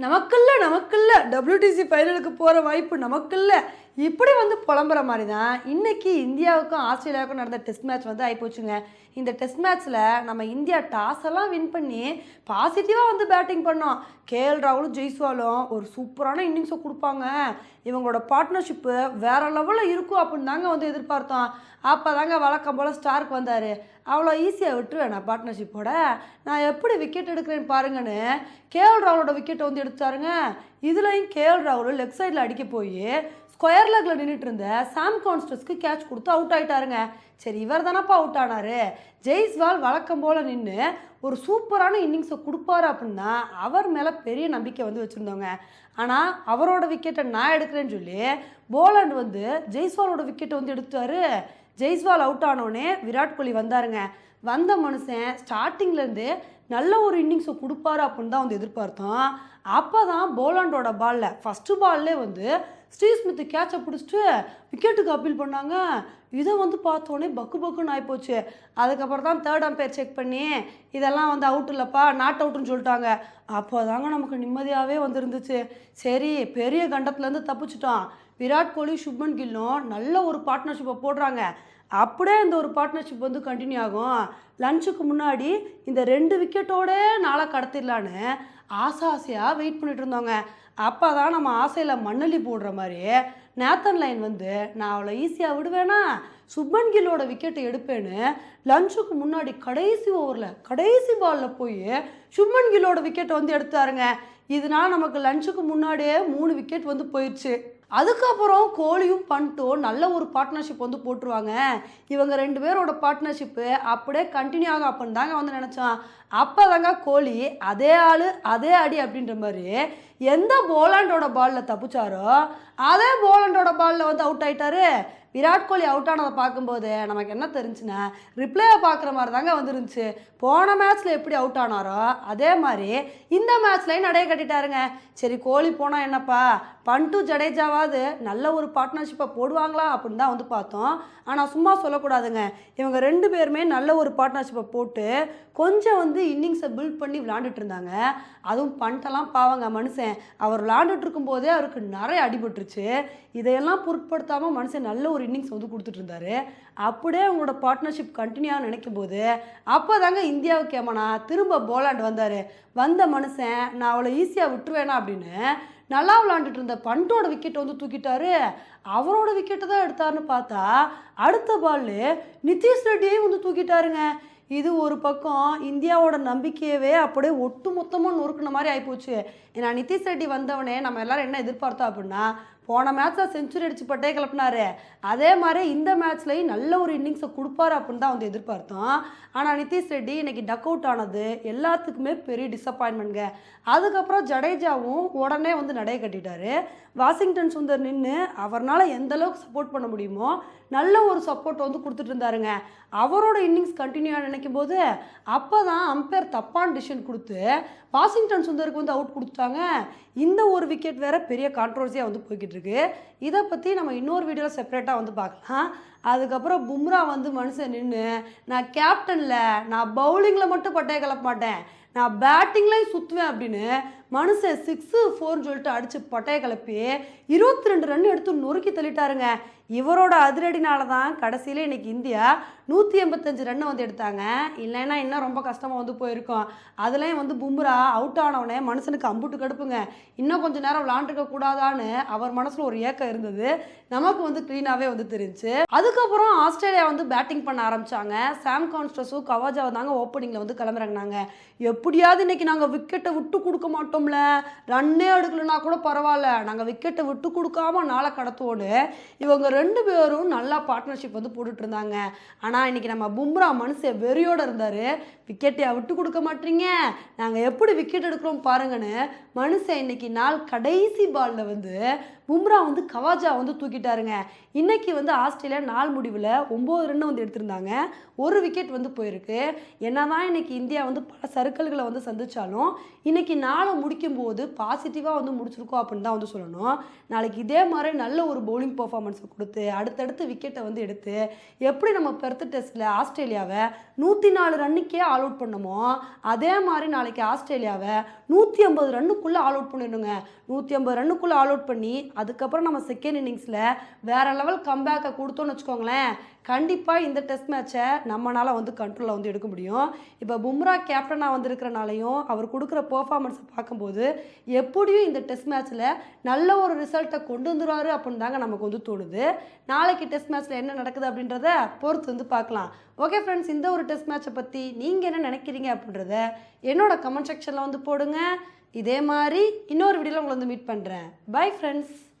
நமக்குல்ல நமக்குல்ல. WTC ஃபைனலுக்கு போகிற வாய்ப்பு நமக்குல்ல. இப்படி வந்து புலம்புற மாதிரி தான் இன்றைக்கி இந்தியாவுக்கும் ஆஸ்திரேலியாவுக்கும் நடந்த டெஸ்ட் மேட்ச் வந்து ஆகிப்போச்சுங்க இந்த டெஸ்ட் மேட்ச்சில் நம்ம இந்தியா டாஸ் எல்லாம் வின் பண்ணி பாசிட்டிவாக வந்து பேட்டிங் பண்ணோம். கேஎல் ராகுலும் ஜெய்ஸ்வாலும் ஒரு சூப்பரான இன்னிங்ஸை கொடுப்பாங்க. இவங்களோட பார்ட்னர்ஷிப்பு வேறு லெவலில் இருக்கும் அப்படின்னு தாங்க வந்து எதிர்பார்த்தோம். அப்போ தாங்க வழக்கம் போல் ஸ்டார்க் வந்தார். அவ்வளோ ஈஸியாக விட்டுருவேன் நான் பார்ட்னர்ஷிப்போட நான் எப்படி விக்கெட் எடுக்கிறேன்னு பாருங்கன்னு கேஎல் ராகுலோட விக்கெட்டை வந்து எடுத்தாருங்க. இதுலையும் கேஎல் ராகுல் லெஃப்ட் சைடில் அடிக்க போய் ஸ்கொயர் லெக்கில் நின்றுட்டு இருந்த சாம் கான்ஸ்டஸ்க்கு கேட்ச் கொடுத்து அவுட் ஆகிட்டாருங்க சரி இவர் தானப்பா அவுட் ஆனாரு? ஜெய்ஸ்வால் வழக்கம் போல் நின்று ஒரு சூப்பரான இன்னிங்ஸை கொடுப்பாரு அப்படின்னா அவர் மேலே பெரிய நம்பிக்கை வந்து வச்சுருந்தோங்க ஆனால் அவரோட விக்கெட்டை நான் எடுக்கிறேன்னு சொல்லி போலாண்ட் வந்து ஜெய்ஸ்வாலோட விக்கெட்டை வந்து எடுத்தாரு ஜெய்ஸ்வால் அவுட் ஆனோடனே விராட் கோலி வந்தாருங்க. வந்த மனுஷன் ஸ்டார்டிங்லேருந்து நல்ல ஒரு இன்னிங்ஸை கொடுப்பாரு அப்படின்னு தான் வந்து எதிர்பார்த்தோம். அப்போ தான் போலாண்டோட பாலில் ஃபஸ்ட்டு பால்லே வந்து ஸ்ரீஸ்மித்து கேட்சை பிடிச்சிட்டு விக்கெட்டுக்கு அப்பீல் பண்ணாங்க. இதை வந்து பார்த்தோன்னே பக்கு பக்குன்னு ஆகிப்போச்சு அதுக்கப்புறம் தான் தேர்ட் அம்பையர் செக் பண்ணி இதெல்லாம் வந்து அவுட் இல்லைப்பா நாட் அவுட்டுன்னு சொல்லிட்டாங்க. அப்போ தாங்க நமக்கு நிம்மதியாகவே வந்துருந்துச்சு. சரி பெரிய கண்டத்துலேருந்து தப்பிச்சிட்டோம் விராட் கோலி சுப்மன் கில்லும் நல்ல ஒரு பார்ட்னர்ஷிப்பை போடுறாங்க. அப்படியே இந்த ஒரு பார்ட்னர்ஷிப் வந்து கண்டினியூ ஆகும். லஞ்சுக்கு முன்னாடி இந்த ரெண்டு விக்கெட்டோட நாளாக கடத்திடலான்னு ஆசை ஆசையாக வெயிட் பண்ணிட்டு இருந்தோங்க அப்போ தான் நம்ம ஆசையில் மண்ணலி போடுற மாதிரி நேத்தன் லைன் வந்து நான் அவளை ஈஸியாக விடுவேனா? சுப்மன் கில்லோட விக்கெட்டை எடுப்பேன்னு லஞ்சுக்கு முன்னாடி கடைசி ஓவரில் கடைசி பாலில் போய் சுப்மன் கில்லோட விக்கெட்டை வந்து எடுத்தாருங்க. இதனால் நமக்கு லஞ்சுக்கு முன்னாடியே மூணு விக்கெட் வந்து போயிடுச்சு அதுக்கப்புறம் கோலியும் பண்ட்டும் நல்ல ஒரு பார்ட்னர்ஷிப் வந்து போட்டுருவாங்க. இவங்க ரெண்டு பேரோட பார்ட்னர்ஷிப்பு அப்படியே கண்டினியூ ஆகும் அப்படின்னு தாங்க வந்து நினச்சோம். அப்போ தாங்க கோலி அதே ஆள் அதே அடி அப்படின்ற மாதிரி எந்த போலாண்டோட பாலில் தப்பிச்சாரோ அதே போலாண்டோட பாலில் வந்து அவுட் ஆயிட்டாரு. விராட் கோலி அவுட் ஆனதை பார்க்கும்போது நமக்கு என்ன தெரிஞ்சுன்னா ரிப்ளையை பார்க்குற மாதிரி தாங்க வந்துருந்துச்சு. போன மேட்ச்சில் எப்படி அவுட் ஆனாரோ அதே மாதிரி இந்த மேட்ச்லையும் நடைய கட்டிட்டாருங்க. சரி கோலி போனால் என்னப்பா? பண்டு ஜடேஜாவாவது நல்ல ஒரு பார்ட்னர்ஷிப்பை போடுவாங்களா அப்படின்னு தான் வந்து பார்த்தோம். ஆனால் சும்மா சொல்லக்கூடாதுங்க. இவங்க ரெண்டு பேருமே நல்ல ஒரு பார்ட்னர்ஷிப்பை போட்டு கொஞ்சம் வந்து இன்னிங்ஸை பில்ட் பண்ணி விளாண்டுட்டு இருந்தாங்க. அதுவும் பண்டெல்லாம் பாவங்க மனுஷன். அவர் விளாண்டுட்டு இருக்கும்போதே அவருக்கு நிறைய அடிபட்டுருச்சு. இதையெல்லாம் பொருட்படுத்தாமல் மனுஷன் நல்ல ஒரு இன்னிங்ஸ் வந்து கொடுத்துட்டு இருந்தாரு அப்படியே அவங்களோட பார்ட்னர்ஷிப் கண்டினியூவாக நினைக்கும் போது அப்போ தாங்க இந்தியாவுக்கு ஏமானா திரும்ப போலாண்டு வந்தார். வந்த மனுஷன் நான் அவளை ஈஸியாக விட்டுருவேனா? அப்படின்னு நல்லா விளாண்டுட்டு இருந்த பண்டோட விக்கெட்டை வந்து தூக்கிட்டாரு. அவரோட விக்கெட்டை தான் எடுத்தாருன்னு பார்த்தா அடுத்த பால் நிதிஷ் ரெட்டியையும் வந்து தூக்கிட்டாருங்க. இது ஒரு பக்கம் இந்தியாவோட நம்பிக்கையவே அப்படியே ஒட்டு மொத்தமாக நொறுக்குன மாதிரி ஆகிப்போச்சு ஏன்னா நிதிஷ் ரெட்டி வந்தவனே நம்ம எல்லாரும் என்ன எதிர்பார்த்தோம் அப்படின்னா போன மேட்ச்சில் செஞ்சுரி அடிச்சு பட்டே கிளப்பினாரு. அதே மாதிரி இந்த மேட்ச்லேயும் நல்ல ஒரு இன்னிங்ஸை கொடுப்பாரு அப்படின்னு தான் வந்து எதிர்பார்த்தோம். ஆனால் நிதிஷ் ரெட்டி இன்னைக்கு டக் அவுட் ஆனது எல்லாத்துக்குமே பெரிய டிசப்பாயின்மெண்ட்ங்க அதுக்கப்புறம் ஜடேஜாவும் உடனே வந்து நடைய கட்டிட்டாரு. வாஷிங்டன் சுந்தர் நின்று அவர்னால் எந்த அளவுக்கு சப்போர்ட் பண்ண முடியுமோ நல்ல ஒரு சப்போர்ட் வந்து கொடுத்துட்டு இருந்தாருங்க. அவரோட இன்னிங்ஸ் கண்டினியூ நினைக்கும் போது அப்போ தான் அம்பையர் தப்பான டிசிஷன் கொடுத்து வாஷிங்டன் சுந்தருக்கு வந்து அவுட் கொடுத்துட்டாங்க. இந்த ஒரு விக்கெட் வேற பெரிய கான்ட்ரவர்சியாக வந்து போய்கிட்டு இருக்குது இதை பற்றி நம்ம இன்னொரு வீடியோவில் செப்பரேட்டாக வந்து பார்க்கலாம். அதுக்கப்புறம் பும்ரா வந்து மனுஷன் நின்று நான் கேப்டனில் நான் பவுலிங்கில் மட்டும் பட்டையை கிளப்ப மாட்டேன். நான் பேட்டிங்லேயும் சுற்றுவேன் அப்படின்னு மனுஷன் சிக்ஸு ஃபோர்னு சொல்லிட்டு அடித்து பட்டையை கிளப்பி இருபத்தி ரெண்டு ரன் எடுத்து நொறுக்கி தள்ளிட்டாருங்க. இவரோட அதிரடினால தான் கடைசியில் இன்றைக்கி இந்தியா நூற்றி எண்பத்தஞ்சு ரன் வந்து எடுத்தாங்க. இல்லைன்னா இன்னும் ரொம்ப கஷ்டமாக வந்து போயிருக்கும். அதுலேயும் வந்து பும்ரா அவுட் ஆனவனே மனுஷனுக்கு அம்புட்டு கடுப்புங்க. இன்னும் கொஞ்சம் நேரம் விளாண்டுருக்க கூடாதான்னு அவர் மனசில் ஒரு ஏக்கம் இருந்தது. நமக்கு வந்து க்ளீனாகவே வந்து தெரிஞ்சு. அதுக்கப்புறம் ஆஸ்திரேலியா வந்து பேட்டிங் பண்ண ஆரம்பித்தாங்க சாம் கான்ஸ்டஸும் கவாஜாவை தாங்க ஓப்பனிங்கில் வந்து கிளம்புறாங்கனாங்க. எப்படியாவது இன்னைக்கு நாங்கள் விக்கெட்டை விட்டு கொடுக்க மாட்டோம்ல? ரன்னே எடுக்கலனா கூட பரவாயில்ல. நாங்கள் விக்கெட்டை விட்டு கொடுக்காம நாளை கடத்துவோன்னு இவங்க ரெண்டு பேரும் நல்லா பார்ட்னர்ஷிப் வந்து போட்டுட்டு இருந்தாங்க ஆனால் இன்னைக்கு நம்ம பும்ரா மனுஷன் வெறியோடு இருந்தார். விக்கெட்டையா விட்டு கொடுக்க மாட்டீங்க. நாங்கள் எப்படி விக்கெட் எடுக்கிறோம் பாருங்கன்னு மனுஷன் இன்னைக்கு நாள் கடைசி பாலில் வந்து பும்ரா வந்து கவாஜா வந்து தூக்கிட்டாருங்க. இன்னைக்கு வந்து ஆஸ்திரேலியா நாள் முடிவில் ஒம்பது ரன் வந்து எடுத்திருந்தாங்க. ஒரு விக்கெட் வந்து போயிருக்கு. என்னதான் இன்றைக்கி இந்தியா வந்து பல சறுக்கல்களை வந்து சந்தித்தாலும் இன்றைக்கி நாளை முடிக்கும் போது பாசிட்டிவாக வந்து முடிச்சிருக்கோம் அப்படின்னு தான் வந்து சொல்லணும். நாளைக்கு இதே மாதிரி நல்ல ஒரு பவுலிங் பர்ஃபார்மன்ஸை கொடுத்து அடுத்தடுத்து விக்கெட்டை வந்து எடுத்து எப்படி நம்ம பெர்த் டெஸ்ட்டில் ஆஸ்திரேலியாவை நூற்றி நாலு ரன்னுக்கே ஆல் அவுட் பண்ணமோ அதே மாதிரி நாளைக்கு ஆஸ்திரேலியாவை நூற்றி ஐம்பது ரன்னுக்குள்ளே ஆல் அவுட் பண்ணிடணுங்க. நூற்றி ஐம்பது ரன்னுக்குள்ளே ஆல் அவுட் பண்ணி அதுக்கப்புறம் நம்ம செகண்ட் இன்னிங்ஸில் வேறு லெவல் கம்பேக்கை கொடுத்தோன்னு வச்சுக்கோங்களேன். கண்டிப்பாக இந்த டெஸ்ட் மேட்சை நம்மளால் வந்து கண்ட்ரோலில் வந்து எடுக்க முடியும். இப்போ பும்ரா கேப்டனாக வந்திருக்கிறனாலையும் அவர் கொடுக்குற பெர்ஃபார்மன்ஸை பார்க்கும்போது எப்படியும் இந்த டெஸ்ட் மேட்ச்சில் நல்ல ஒரு ரிசல்ட்டை கொண்டு வந்துருவாரு அப்படின்னு தாங்க நமக்கு வந்து தோணுது. நாளைக்கு டெஸ்ட் மேட்ச்சில் என்ன நடக்குது அப்படின்றத பொறுத்து வந்து பார்க்கலாம். ஓகே ஃப்ரெண்ட்ஸ் இந்த ஒரு டெஸ்ட் மேட்சை பற்றி நீங்கள் என்ன நினைக்கிறீங்க அப்படின்றத என்னோட கமெண்ட் செக்ஷனில் வந்து போடுங்க. இதே மாதிரி இன்னொரு வீடியோவில் உங்களை வந்து மீட் பண்ணுறேன் பை ஃப்ரெண்ட்ஸ்